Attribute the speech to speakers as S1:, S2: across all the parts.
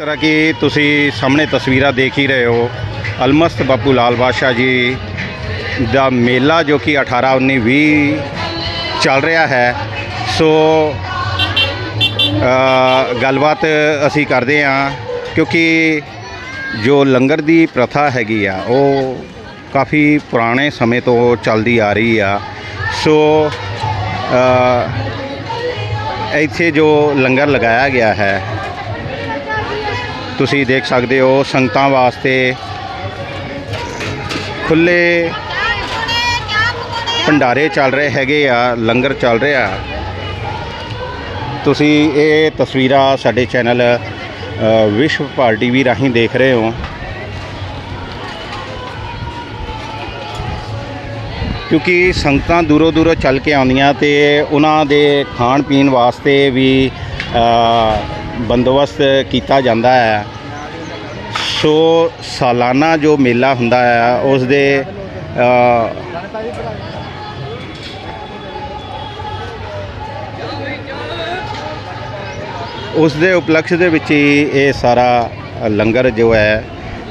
S1: ਤਰ੍ਹਾਂ ਕਿ ਤੁਸੀਂ ਸਾਹਮਣੇ ਤਸਵੀਰਾਂ ਦੇਖ ਹੀ ਰਹੇ ਹੋ, ਅਲਮਸਤ ਬਾਪੂ ਲਾਲ ਬਾਦਸ਼ਾਹ ਜੀ ਦਾ ਮੇਲਾ ਜੋ ਕਿ 18 19 20 ਚੱਲ ਰਿਹਾ ਹੈ। ਸੋ ਗੱਲਬਾਤ ਅਸੀਂ ਕਰਦੇ ਹਾਂ, ਕਿਉਂਕਿ ਜੋ ਲੰਗਰ ਦੀ ਪ੍ਰਥਾ ਹੈਗੀ ਆ, ਉਹ ਕਾਫੀ ਪੁਰਾਣੇ ਸਮੇਂ ਤੋਂ ਚੱਲਦੀ ਆ ਰਹੀ ਆ। ਸੋ ਇੱਥੇ ਜੋ ਲੰਗਰ ਲਗਾਇਆ ਗਿਆ ਹੈ ਤੁਸੀਂ ਦੇਖ ਸਕਦੇ ਹੋ ਸੰਗਤਾਂ ਵਾਸਤੇ ਖੁੱਲੇ ਭੰਡਾਰੇ ਚੱਲ ਰਹੇ ਹੈਗੇ ਆ, ਲੰਗਰ ਚੱਲ ਰਿਹਾ। ਤੁਸੀਂ ਇਹ ਤਸਵੀਰਾਂ ਸਾਡੇ ਚੈਨਲ ਵਿਸ਼ਵ ਭਾਰ ਟੀਵੀ ਰਾਹੀਂ ਦੇਖ ਰਹੇ ਹੋ। ਕਿਉਂਕਿ ਸੰਗਤਾਂ ਦੂਰੋਂ ਦੂਰੋਂ ਚੱਲ ਕੇ ਆਉਂਦੀਆਂ ਤੇ ਉਹਨਾਂ ਦੇ ਖਾਣ ਪੀਣ ਵਾਸਤੇ ਵੀ ਬੰਦੋਬਸਤ ਕੀਤਾ ਜਾਂਦਾ ਹੈ। ਸੋ ਸਾਲਾਨਾ ਜੋ ਮੇਲਾ ਹੁੰਦਾ ਹੈ ਉਸ ਦੇ ਉਸ ਦੇ ਉਪਲਕਸ਼ ਦੇ ਵਿੱਚ ਹੀ ਇਹ ਸਾਰਾ ਲੰਗਰ ਜੋ ਹੈ,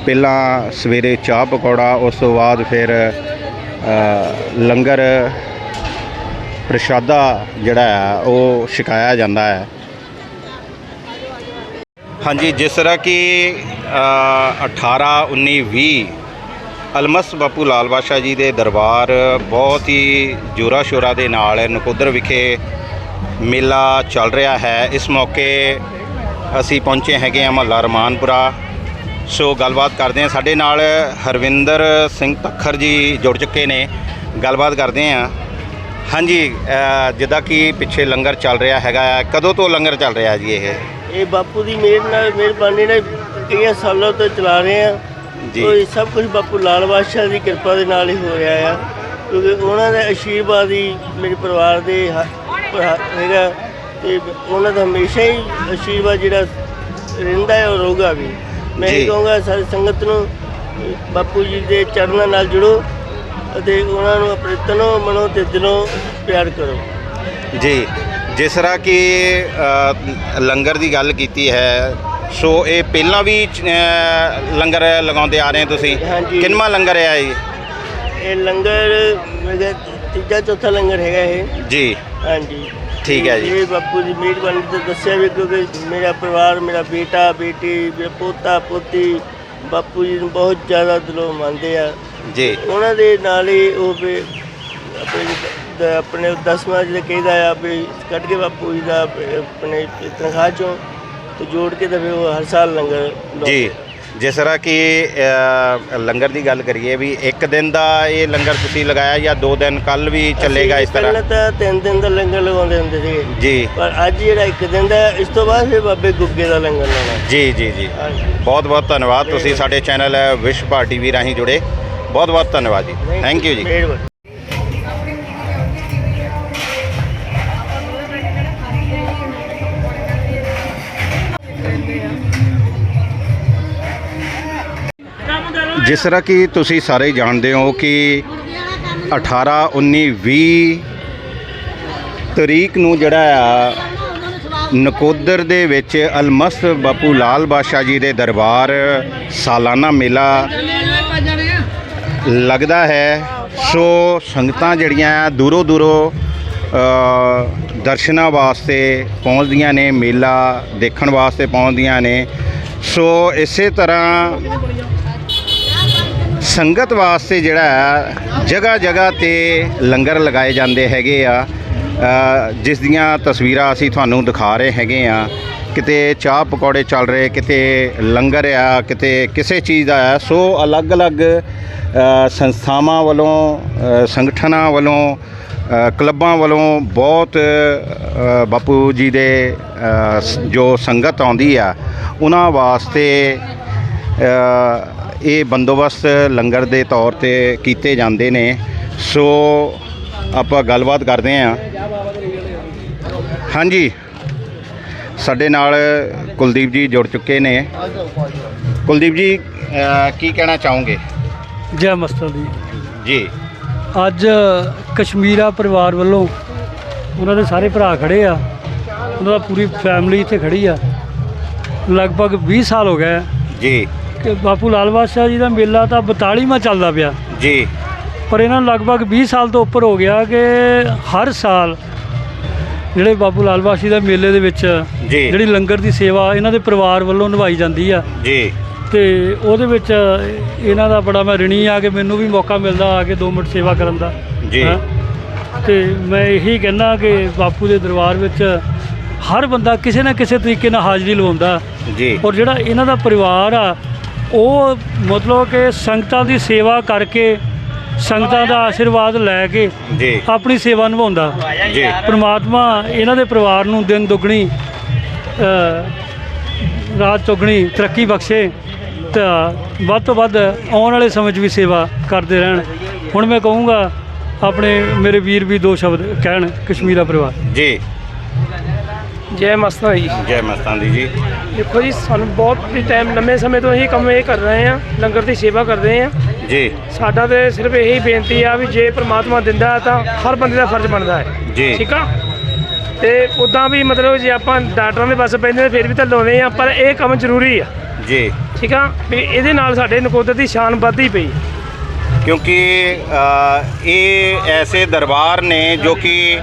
S1: ਪਹਿਲਾਂ ਸਵੇਰੇ ਚਾਹ ਪਕੌੜਾ, ਉਸ ਤੋਂ ਬਾਅਦ ਫਿਰ ਲੰਗਰ ਪ੍ਰਸ਼ਾਦਾ ਜਿਹੜਾ ਹੈ, ਉਹ ਛਕਾਇਆ ਜਾਂਦਾ ਹੈ। ਹਾਂਜੀ ਜਿਸ ਤਰ੍ਹਾਂ ਕਿ ਅ, 18 19 20 ਅਲਮਸ ਬਾਪੂ ਲਾਲ ਬਾਦਸ਼ਾਹ ਜੀ ਦੇ ਦਰਬਾਰ ਬਹੁਤ ਹੀ ਜੋਰਾ ਸ਼ੋਰਾ ਦੇ ਨਾਲ ਨਕੋਦਰ ਵਿਖੇ ਮੇਲਾ ਚੱਲ ਰਿਹਾ ਹੈ। ਇਸ ਮੌਕੇ ਅਸੀਂ ਪਹੁੰਚੇ ਹੈਗੇ ਹਾਂ ਮਹੱਲਾ ਰਮਾਨਪੁਰਾ। ਸੋ ਗੱਲਬਾਤ ਕਰਦੇ ਹਾਂ। ਸਾਡੇ ਨਾਲ ਹਰਵਿੰਦਰ ਸਿੰਘ ਤੱਖਰ ਜੀ ਜੁੜ ਚੁੱਕੇ ਨੇ। ਗੱਲਬਾਤ ਕਰਦੇ ਹਾਂ। ਹਾਂਜੀ ਜਿੱਦਾਂ ਕਿ ਪਿੱਛੇ ਲੰਗਰ ਚੱਲ ਰਿਹਾ ਹੈਗਾ। ਹੈ, ਕਦੋਂ ਤੋਂ ਲੰਗਰ ਚੱਲ ਰਿਹਾ ਜੀ ਇਹ?
S2: ਇਹ ਬਾਪੂ ਦੀ ਮਿਹਰ ਨਾਲ ਮਿਹਰਬਾਨੀ ਨਾਲ ਕਈਆਂ ਸਾਲਾਂ ਤੋਂ ਚਲਾ ਰਹੇ ਆ
S1: ਜੀ।
S2: ਇਹ ਸਭ ਕੁਝ ਬਾਪੂ ਲਾਲ ਬਾਦਸ਼ਾਹ ਦੀ ਕਿਰਪਾ ਦੇ ਨਾਲ ਹੀ ਹੋ ਰਿਹਾ ਆ। ਕਿਉਂਕਿ ਉਹਨਾਂ ਦਾ ਆਸ਼ੀਰਵਾਦ ਹੀ ਮੇਰੇ ਪਰਿਵਾਰ ਦੇ ਹੈਗਾ ਤੇ ਉਹਨਾਂ ਦਾ ਹਮੇਸ਼ਾ ਹੀ ਆਸ਼ੀਰਵਾਦ ਜਿਹੜਾ ਰਹਿੰਦਾ ਹੈ ਉਹ ਰਹੂਗਾ ਵੀ। ਮੈਂ। ਇਹ ਕਹੂੰਗਾ ਸਾਰੀ ਸੰਗਤ ਨੂੰ ਬਾਪੂ ਜੀ ਦੇ ਚਰਨਾਂ ਨਾਲ ਜੁੜੋ ਅਤੇ ਉਹਨਾਂ ਨੂੰ ਆਪਣੇ ਤਨੋਂ ਮਨੋਂ ਤੇ ਦਿਲੋਂ ਪਿਆਰ ਕਰੋ।
S1: ਜੀ। ਜਿਸ ਤਰ੍ਹਾਂ ਕਿ ਲੰਗਰ ਦੀ ਗੱਲ ਕੀਤੀ ਹੈ ਸੋ ਇਹ ਪਹਿਲਾਂ ਵੀ ਅ, ਲੰਗਰ ਲਗਾਉਂਦੇ ਆ ਰਹੇ ਤੁਸੀਂ?
S2: ਹਾਂਜੀ।
S1: ਕਿੰਨਵਾਂ ਲੰਗਰ ਹੈ ਇਹ?
S2: ਇਹ ਲੰਗਰ ਮੇਰਾ ਤੀਜਾ ਚੌਥਾ ਲੰਗਰ ਹੈਗਾ ਇਹ।
S1: ਜੀ।
S2: ਹਾਂਜੀ।
S1: ਠੀਕ ਹੈ ਜੀ।
S2: ਇਹ ਬਾਪੂ ਦੀ ਮਿਹਰਬਾਨੀ ਤੇ ਦੱਸਿਆ ਵੀ ਕਿਉਂਕਿ ਮੇਰਾ ਪਰਿਵਾਰ ਮੇਰਾ ਬੇਟਾ ਬੇਟੀ ਮੇਰਾ ਪੋਤਾ ਪੋਤੀ ਬਾਪੂ ਜੀ ਨੂੰ ਬਹੁਤ ਜ਼ਿਆਦਾ ਦਿਲੋਂ ਮੰਨਦੇ ਆ।
S1: ਜੀ।
S2: ਉਹਨਾਂ ਦੇ ਨਾਲ ਹੀ ਉਹ ਵੀ ਆਪਣੇ ਦਸਵਾਂ ਜਿਹੜਾ ਕਹਿੰਦਾ ਆ ਵੀ ਕੱਢ ਕੇ ਬਾਪੂ ਜੀ ਦਾ ਆਪਣੇ ਤਨਖਾਹ ਚੋਂ ਤੇ ਜੋੜ ਕੇ ਫਿਰ ਉਹ ਹਰ ਸਾਲ ਲੰਗਰ
S1: ਜੀ। ਜਿਸ ਤਰ੍ਹਾਂ ਕਿ ਲੰਗਰ ਦੀ ਗੱਲ ਕਰੀਏ ਵੀ ਇੱਕ ਦਿਨ ਦਾ ਇਹ ਲੰਗਰ ਤੁਸੀਂ ਲਗਾਇਆ ਜਾਂ ਦੋ ਦਿਨ ਕੱਲ ਵੀ ਚੱਲੇਗਾ ਇਸ ਤਰ੍ਹਾਂ?
S2: ਪਹਿਲਾਂ ਤਾਂ ਤਿੰਨ ਦਿਨ ਦਾ ਲੰਗਰ ਲਗਾਉਂਦੇ ਹੁੰਦੇ ਸੀਗੇ
S1: ਜੀ।
S2: ਪਰ ਅੱਜ ਜਿਹੜਾ ਇੱਕ ਦਿਨ ਦਾ ਇਸ ਤੋਂ ਬਾਅਦ ਫਿਰ ਬਾਬੇ ਗੁੱਗੇ ਦਾ ਲੰਗਰ ਲਾਉਣਾ।
S1: ਜੀ ਜੀ ਜੀ। ਬਹੁਤ ਬਹੁਤ ਧੰਨਵਾਦ। ਤੁਸੀਂ ਸਾਡੇ ਚੈਨਲ ਵਿਸ਼ਵ ਭਾਰ ਟੀਵੀ ਰਾਹੀਂ ਜੁੜੇ। ਬਹੁਤ ਬਹੁਤ ਧੰਨਵਾਦ ਜੀ। ਥੈਂਕ ਯੂ ਜੀ। ਜਿਸ ਤਰ੍ਹਾਂ ਕਿ ਤੁਸੀਂ ਸਾਰੇ ਜਾਣਦੇ ਹੋ ਕਿ 18 19 20 ਤਰੀਕ ਨੂੰ ਜਿਹੜਾ ਆ, ਨਕੋਦਰ ਦੇ ਵਿੱਚ ਅਲਮਸਤ ਬਾਪੂ ਲਾਲ ਬਾਦਸ਼ਾਹ ਜੀ ਦੇ ਦਰਬਾਰ ਸਾਲਾਨਾ ਮੇਲਾ ਲੱਗਦਾ ਹੈ। ਸੋ ਸੰਗਤਾਂ ਜਿਹੜੀਆਂ ਆ ਦੂਰੋਂ ਦੂਰੋਂ ਦਰਸ਼ਨਾਂ ਵਾਸਤੇ ਪਹੁੰਚਦੀਆਂ ਨੇ, ਮੇਲਾ ਦੇਖਣ ਵਾਸਤੇ ਪਹੁੰਚਦੀਆਂ ਨੇ। ਸੋ ਇਸੇ ਤਰ੍ਹਾਂ ਸੰਗਤ ਵਾਸਤੇ ਜਿਹੜਾ ਜਗ੍ਹਾ ਜਗ੍ਹਾ ਤੇ ਲੰਗਰ ਲਗਾਏ ਜਾਂਦੇ ਹੈਗੇ ਆ। ਜਿਸ ਦੀਆਂ ਤਸਵੀਰਾਂ ਅਸੀਂ ਤੁਹਾਨੂੰ ਦਿਖਾ ਰਹੇ ਹੈਗੇ ਆ। ਕਿਤੇ ਚਾਹ ਪਕੌੜੇ ਚੱਲ ਰਹੇ, ਕਿਤੇ ਲੰਗਰ ਆ, ਕਿਤੇ ਕਿਸੇ ਚੀਜ਼ ਦਾ ਆ। ਸੋ ਅਲੱਗ-ਅਲੱਗ ਸੰਸਥਾਵਾਂ ਵੱਲੋਂ ਸੰਗਠਨਾਂ ਵੱਲੋਂ ਕਲੱਬਾਂ ਵੱਲੋਂ ਬਹੁਤ ਬਾਪੂ ਜੀ ਦੇ ਜੋ ਸੰਗਤ ਆਉਂਦੀ ਆ, ਉਹਨਾਂ ਵਾਸਤੇ ਇਹ ਬੰਦੋਬਸਤ ਲੰਗਰ ਦੇ ਤੌਰ ਤੇ ਕੀਤੇ ਜਾਂਦੇ ਨੇ। ਸੋ ਆਪਾਂ ਗੱਲਬਾਤ ਕਰਦੇ ਹਾਂ। ਹਾਂਜੀ। ਸਾਡੇ ਨਾਲ ਕੁਲਦੀਪ ਜੀ ਜੁੜ ਚੁੱਕੇ ਨੇ। ਕੁਲਦੀਪ ਜੀ ਕੀ ਕਹਿਣਾ ਚਾਹੋਗੇ?
S3: ਜੈ ਮਸਤਾਂ ਦੀ।
S1: ਜੀ।
S3: ਅੱਜ ਕਸ਼ਮੀਰਾ ਪਰਿਵਾਰ ਵੱਲੋਂ ਉਹਨਾਂ ਦੇ ਸਾਰੇ ਭਰਾ ਖੜੇ ਆ। ਉਹਨਾਂ ਦਾ ਪੂਰੀ ਫੈਮਿਲੀ ਇੱਥੇ ਖੜੀ ਆ। ਲਗਭਗ 20 ਸਾਲ ਹੋ ਗਏ
S1: ਜੀ।
S3: ਕਿ ਬਾਪੂ ਲਾਲ ਬਾਦਸ਼ਾਹ ਜੀ ਦਾ ਮੇਲਾ ਤਾਂ 42ਵਾਂ ਚੱਲਦਾ ਪਿਆ।
S1: ਜੀ।
S3: ਪਰ ਇਹਨਾਂ ਨੂੰ ਲਗਭਗ 20 ਸਾਲ ਤੋਂ ਉੱਪਰ ਹੋ ਗਿਆ ਕਿ ਹਰ ਸਾਲ ਜਿਹੜੇ ਬਾਪੂ ਲਾਲ ਬਾਦਸ਼ਾਹ ਦਾ ਮੇਲੇ ਦੇ ਵਿੱਚ। ਜਿਹੜੀ ਲੰਗਰ ਦੀ ਸੇਵਾ ਇਹਨਾਂ ਦੇ ਪਰਿਵਾਰ ਵੱਲੋਂ ਨਿਭਾਈ ਜਾਂਦੀ ਆ।
S1: ਜੀ।
S3: ਤੇ ਉਹਦੇ ਵਿੱਚ ਇਹਨਾਂ ਦਾ ਬੜਾ ਮੈਂ ਰਿਣੀ ਆ ਕਿ ਮੈਨੂੰ ਵੀ ਮੌਕਾ ਮਿਲਦਾ ਆ ਕੇ 2 ਮਿੰਟ ਸੇਵਾ ਕਰਨ ਦਾ।
S1: ਜੀ।
S3: ਤੇ ਮੈਂ ਇਹੀ ਕਹਿਣਾ ਕਿ ਬਾਪੂ ਦੇ ਦਰਬਾਰ ਵਿੱਚ ਹਰ ਬੰਦਾ ਕਿਸੇ ਨਾ ਕਿਸੇ ਤਰੀਕੇ ਨਾਲ ਹਾਜ਼ਰੀ ਲਵਾਉਂਦਾ।
S1: ਜੀ।
S3: ਔਰ ਜਿਹੜਾ ਇਹਨਾਂ ਦਾ ਪਰਿਵਾਰ ਆ ਉਹ ਮਤਲਬ ਕਿ ਸੰਗਤਾਂ ਦੀ ਸੇਵਾ ਕਰਕੇ ਸੰਗਤਾਂ ਦਾ ਆਸ਼ੀਰਵਾਦ ਲੈ ਕੇ
S1: ਜੀ।
S3: ਆਪਣੀ ਸੇਵਾ ਨਿਭਾਉਂਦਾ।
S1: ਜੀ।
S3: ਪ੍ਰਮਾਤਮਾ ਇਹਨਾਂ ਦੇ ਪਰਿਵਾਰ ਨੂੰ ਦਿਨ ਦੁੱਗਣੀ ਅ, ਰਾਤ ਚੌਗਣੀ ਤਰੱਕੀ ਬਖਸ਼ੇ ਤਾਂ ਵੱਧ ਤੋਂ ਵੱਧ ਆਉਣ ਵਾਲੇ ਸਮੇਂ 'ਚ ਵੀ ਸੇਵਾ ਕਰਦੇ ਰਹਿਣ। ਹੁਣ ਮੈਂ ਕਹੂੰਗਾ ਆਪਣੇ ਮੇਰੇ ਵੀਰ ਵੀ ਦੋ ਸ਼ਬਦ ਕਹਿਣ ਕਸ਼ਮੀਰਾ ਪਰਿਵਾਰ।
S1: ਜੀ।
S4: ਜੈ ਮਸਤਾਂ ਜੀ।
S1: ਜੈ ਮਸਤਾਨ ਜੀ।
S4: ਦੇਖੋ ਜੀ ਸਾਨੂੰ ਬਹੁਤ ਟਾਈਮ ਲੰਮੇ ਸਮੇਂ ਤੋਂ ਇਹ ਕੰਮ ਇਹ ਕਰ ਰਹੇ ਆ ਲੰਗਰ ਦੀ ਸੇਵਾ ਕਰਦੇ ਆ
S1: ਜੀ।
S4: ਸਾਡਾ ਤੇ ਸਿਰਫ ਇਹੀ ਬੇਨਤੀ ਆ ਵੀ ਜੇ ਪ੍ਰਮਾਤਮਾ ਦਿੰਦਾ ਤਾਂ ਹਰ ਬੰਦੇ ਦਾ ਫਰਜ਼ ਬਣਦਾ ਹੈ।
S1: ਜੀ।
S4: ਠੀਕ ਆ? ਤੇ ਉਦਾਂ ਵੀ ਮਤਲਬ ਜੇ ਆਪਾਂ ਡਾਕਟਰਾਂ ਦੇ ਪਾਸੇ ਪੈਂਦੇ ਤਾਂ ਫਿਰ ਵੀ ਤਾਂ ਲਾਉਂਦੇ ਆ ਪਰ ਇਹ ਕੰਮ ਜ਼ਰੂਰੀ ਆ।
S1: ਜੀ।
S4: ਠੀਕ ਆ? ਵੀ ਇਹਦੇ ਨਾਲ ਸਾਡੇ ਨਕੋਦਰ ਦੀ ਸ਼ਾਨ ਵੱਧਦੀ ਪਈ।
S1: ਕਿਉਂਕਿ ਇਹ ਐਸੇ ਦਰਬਾਰ ਨੇ ਜੋ ਕਿ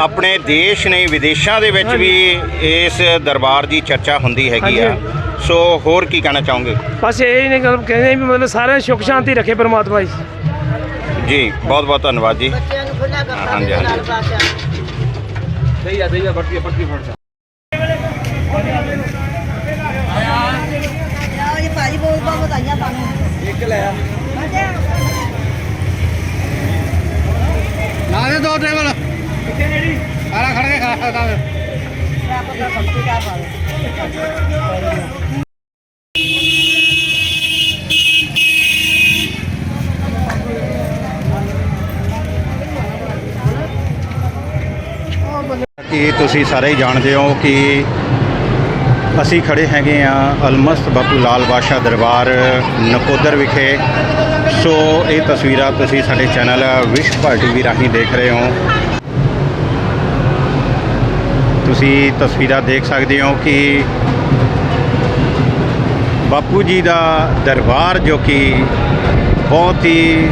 S1: ਆਪਣੇ ਦੇਸ਼ ਨੇ ਵਿਦੇਸ਼ਾਂ ਦੇ ਵਿੱਚ ਵੀ ਇਸ ਦਰਬਾਰ ਦੀ ਚਰਚਾ ਹੁੰਦੀ ਹੈਗੀ ਆ।
S4: ਹਾਂਜੀ।
S1: ਸੋ ਹੋਰ ਕੀ ਕਹਿਣਾ ਚਾਹੋਗੇ?
S4: ਬਸ ਇਹ ਨਹੀਂ ਗੱਲ ਕਹਿੰਦੇ ਵੀ ਮਤਲਬ ਸਾਰਿਆਂ ਸੁੱਖ ਸ਼ਾਂਤੀ ਰੱਖੇ ਪ੍ਰਮਾਤਮਾ ਜੀ।
S1: ਜੀ ਬਹੁਤ ਬਹੁਤ ਧੰਨਵਾਦ ਜੀ।
S5: ਬੱਚਿਆਂ ਨੂੰ ਖੁੱਲਾ
S1: ਹਾਂਜੀ,
S5: ਕਰ
S1: ਹਾਂਜੀ।
S5: ਆਓ ਜੀ। ਭਾਜੀ ਬਹੁਤ ਬਹੁਤ ਵਧਾਈਆਂ ਤੁਹਾਨੂੰ। ਇੱਕ ਲੈ ਆ।
S6: ਲਾ ਦੇ ਦੋ ਟੇਬਲ। ਆਲਾ ਖੜ ਕੇ ਖਾ ਸਕਦਾ ਵੇ
S5: ਆਪਣਾ ਸੰਤੀ ਕਾ ਪਾ
S1: ਕਿ ਤੁਸੀਂ ਸਾਰੇ ਹੀ ਜਾਣਦੇ ਹੋ ਕਿ ਅਸੀਂ ਖੜੇ ਹੈਗੇ ਆ ਅਲਮਸਤ ਬਾਪੂ ਲਾਲ ਬਾਦਸ਼ਾਹ ਦਰਬਾਰ, ਨਕੋਦਰ ਵਿਖੇ। ਸੋ ਇਹ ਤਸਵੀਰਾਂ ਤੁਸੀਂ ਸਾਡੇ ਚੈਨਲ ਵਿਸ਼ਵ ਭਰ ਟੀਵੀ ਰਾਹੀਂ ਦੇਖ ਰਹੇ ਹੋ। ਤੁਸੀਂ ਤਸਵੀਰਾਂ ਦੇਖ ਸਕਦੇ ਹੋ ਕਿ ਬਾਪੂ ਜੀ ਦਾ ਦਰਬਾਰ ਜੋ ਕਿ ਬਹੁਤ ਹੀ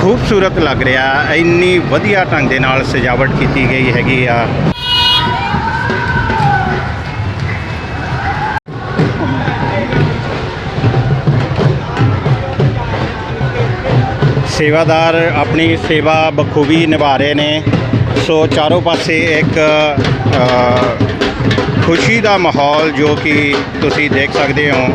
S1: ਖੂਬਸੂਰਤ ਲੱਗ ਰਿਹਾ, ਇੰਨੀ ਵਧੀਆ ਢੰਗ ਦੇ ਨਾਲ ਸਜਾਵਟ ਕੀਤੀ ਗਈ ਹੈਗੀ ਆ। ਸੇਵਾਦਾਰ ਆਪਣੀ ਸੇਵਾ ਬਖੂਬੀ ਨਿਭਾ ਰਹੇ ਨੇ। ਸੋ ਚਾਰੋਂ ਪਾਸੇ ਇੱਕ ਖੁਸ਼ੀ ਦਾ ਮਾਹੌਲ ਜੋ ਕਿ ਤੁਸੀਂ ਦੇਖ ਸਕਦੇ ਹੋ।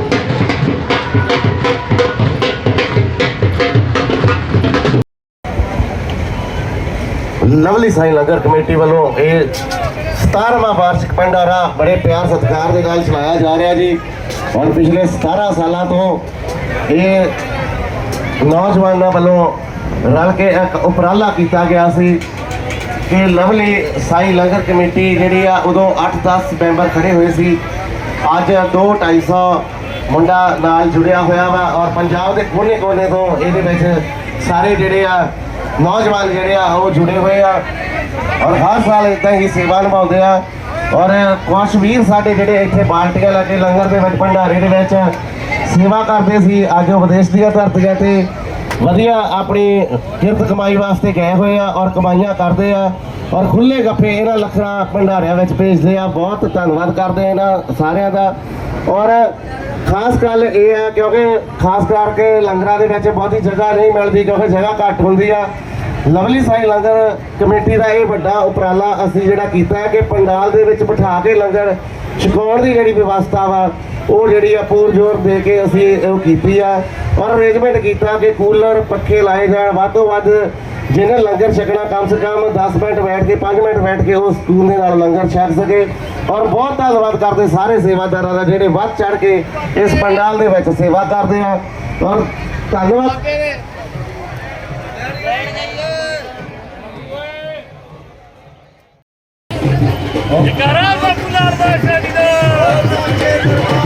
S7: ਲਵਲੀ ਸਾਈ ਲੰਗਰ ਕਮੇਟੀ ਵੱਲੋਂ ਇਹ 17ਵਾਂ ਵਾਰਸ਼ਿਕ ਭੰਡਾਰਾ ਬੜੇ ਪਿਆਰ ਸਤਿਕਾਰ ਦੇ ਨਾਲ ਚਲਾਇਆ ਜਾ ਰਿਹਾ ਜੀ। ਔਰ ਪਿਛਲੇ 17 ਸਾਲਾਂ ਤੋਂ ਇਹ ਨੌਜਵਾਨਾਂ ਵੱਲੋਂ ਰਲ ਕੇ ਇੱਕ ਉਪਰਾਲਾ ਕੀਤਾ ਗਿਆ ਸੀ ਕਿ ਲਵਲੀ ਸਾਈ ਲੰਗਰ ਕਮੇਟੀ ਜਿਹੜੀ ਆ ਉਦੋਂ 8-10 ਮੈਂਬਰ ਖੜੇ ਹੋਏ ਸੀ। ਅੱਜ 2-250 ਮੁੰਡਾ ਨਾਲ ਜੁੜਿਆ ਹੋਇਆ ਵਾ ਔਰ ਪੰਜਾਬ ਦੇ ਕੋਨੇ-ਕੋਨੇ ਤੋਂ ਇਹਦੇ ਵਿੱਚ ਸਾਰੇ ਜਿਹੜੇ ਆ ਨੌਜਵਾਨ ਜਿਹੜੇ ਆ ਉਹ ਜੁੜੇ ਹੋਏ ਆ ਔਰ ਹਰ ਸਾਲ ਇਦਾਂ ਹੀ ਸੇਵਾ ਨਿਭਾਉਂਦੇ ਆ। ਔਰ ਕੁਛ ਵੀਰ ਸਾਡੇ ਜਿਹੜੇ ਇੱਥੇ ਬਾਲਟੀਆਂ ਲਾ ਕੇ ਲੰਗਰ ਦੇ ਵਿੱਚ, ਭੰਡਾਰੇ ਦੇ ਵਿੱਚ ਸੇਵਾ ਕਰਦੇ ਸੀ, ਅੱਜ ਉਹ ਵਿਦੇਸ਼ ਦੀਆਂ ਧਰਤੀਆਂ ਤੇ ਵਧੀਆ ਆਪਣੀ ਕਿਰਤ ਕਮਾਈ ਵਾਸਤੇ ਗਏ ਹੋਏ ਆ ਔਰ ਕਮਾਈਆਂ ਕਰਦੇ ਆ ਔਰ ਖੁੱਲੇ ਗੱਫੇ ਇਹਨਾਂ ਲੱਖਾਂ ਭੰਡਾਰਿਆਂ ਵਿੱਚ ਭੇਜਦੇ ਆ। ਬਹੁਤ ਧੰਨਵਾਦ ਕਰਦੇ ਆ ਇਹਨਾਂ ਸਾਰਿਆਂ ਦਾ। ਔਰ ਖਾਸ ਗੱਲ ਇਹ ਆ, ਕਿਉਂਕਿ ਖਾਸ ਕਰਕੇ ਲੰਗਰਾਂ ਦੇ ਵਿੱਚ ਬਹੁਤੀ ਜਗ੍ਹਾ ਨਹੀਂ ਮਿਲਦੀ, ਕਿਉਂਕਿ ਜਗ੍ਹਾ ਘੱਟ ਹੁੰਦੀ ਆ। ਲਵਲੀ ਸਾਈ ਲੰਗਰ ਕਮੇਟੀ ਦਾ ਇਹ ਵੱਡਾ ਉਪਰਾਲਾ ਅਸੀਂ ਜਿਹੜਾ ਕੀਤਾ ਕਿ ਪੰਡਾਲ ਦੇ ਵਿੱਚ ਬਿਠਾ ਕੇ ਲੰਗਰ ਛਕਾਉਣ ਦੀ ਜਿਹੜੀ ਵਿਵਸਥਾ ਵਾ, ਉਹ ਜਿਹੜੀ ਆ ਪੂਰ ਜ਼ੋਰ ਦੇ ਕੇ ਅਸੀਂ ਉਹ ਕੀਤੀ ਆ। ਔਰ ਅਰੇਂਜਮੈਂਟ ਕੀਤਾ ਕਿ ਕੂਲਰ ਪੱਖੇ ਲਾਏ ਜਾਣ, ਵੱਧ ਤੋਂ ਵੱਧ ਜਿਹਨੇ ਲੰਗਰ ਛਕਣਾ ਕਮ ਸੇ ਕਮ 10 ਮਿੰਟ ਬੈਠ ਕੇ 5 ਮਿੰਟ ਬੈਠ ਕੇ ਉਸ ਸਕੂਲ ਦੇ ਨਾਲ ਲੰਗਰ ਛਕ ਸਕੇ। ਔਰ ਬਹੁਤ ਧੰਨਵਾਦ ਕਰਦੇ ਸਾਰੇ ਸੇਵਾਦਾਰਾਂ ਦਾ ਜਿਹੜੇ ਵੱਧ ਚੜ ਕੇ ਇਸ ਪੰਡਾਲ ਦੇ ਵਿੱਚ ਸੇਵਾ ਕਰਦੇ ਆ। ਔਰ ਧੰਨਵਾਦ।
S4: Nicaragua, Pular, Baixa, Lidão!